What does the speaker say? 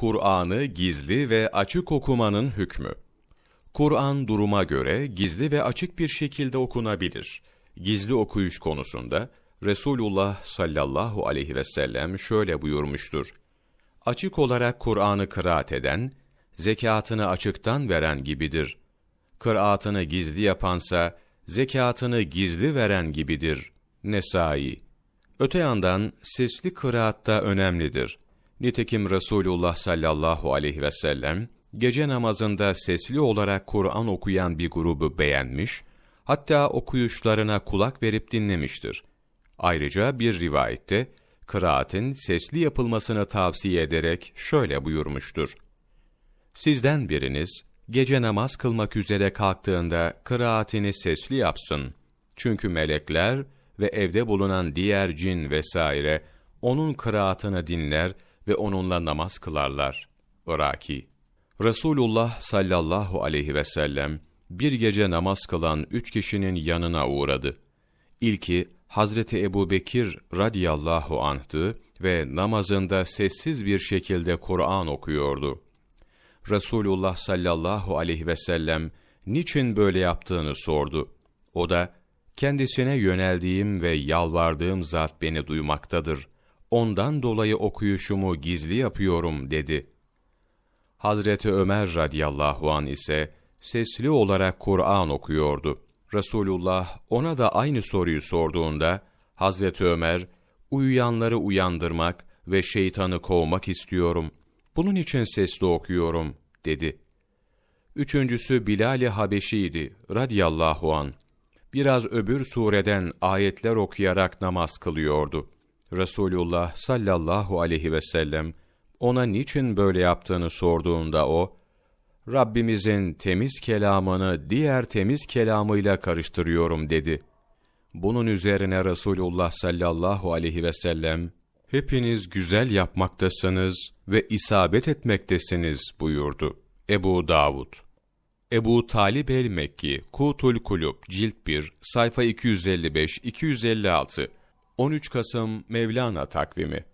Kur'an'ı gizli ve açık okumanın hükmü. Kur'an duruma göre gizli ve açık bir şekilde okunabilir. Gizli okuyuş konusunda Resulullah sallallahu aleyhi ve sellem şöyle buyurmuştur. Açık olarak Kur'an'ı kıraat eden, zekatını açıktan veren gibidir. Kıraatını gizli yapansa, zekatını gizli veren gibidir. Nesai Öte yandan sesli kıraat da önemlidir. Nitekim Resulullah sallallahu aleyhi ve sellem gece namazında sesli olarak Kur'an okuyan bir grubu beğenmiş, hatta okuyuşlarına kulak verip dinlemiştir. Ayrıca bir rivayette kıraatin sesli yapılmasını tavsiye ederek şöyle buyurmuştur. Sizden biriniz gece namaz kılmak üzere kalktığında kıraatini sesli yapsın. Çünkü melekler ve evde bulunan diğer cin vesaire onun kıraatını dinler ve onunla namaz kılarlar. Iraki Resulullah sallallahu aleyhi ve sellem bir gece namaz kılan üç kişinin yanına uğradı. İlki Hazreti Ebu Bekir radiyallahu anh'tı ve namazında sessiz bir şekilde Kur'an okuyordu. Resulullah sallallahu aleyhi ve sellem niçin böyle yaptığını sordu. O da, kendisine yöneldiğim ve yalvardığım zat beni duymaktadır. Ondan dolayı okuyuşumu gizli yapıyorum dedi. Hazreti Ömer radıyallahu an ise sesli olarak Kur'an okuyordu. Resulullah ona da aynı soruyu sorduğunda Hazreti Ömer uyuyanları uyandırmak ve şeytanı kovmak istiyorum. Bunun için sesli okuyorum dedi. Üçüncüsü Bilal-i Habeşi'ydi radıyallahu an. Biraz öbür sureden ayetler okuyarak namaz kılıyordu. Resulullah sallallahu aleyhi ve sellem ona niçin böyle yaptığını sorduğunda o, Rabbimizin temiz kelamını diğer temiz kelamıyla karıştırıyorum dedi. Bunun üzerine Resulullah sallallahu aleyhi ve sellem, hepiniz güzel yapmaktasınız ve isabet etmektesiniz buyurdu. Ebu Davud Ebu Talib el-Mekki, Kutul Kulub, Cilt 1, sayfa 255-256, 13 Kasım Mevlana takvimi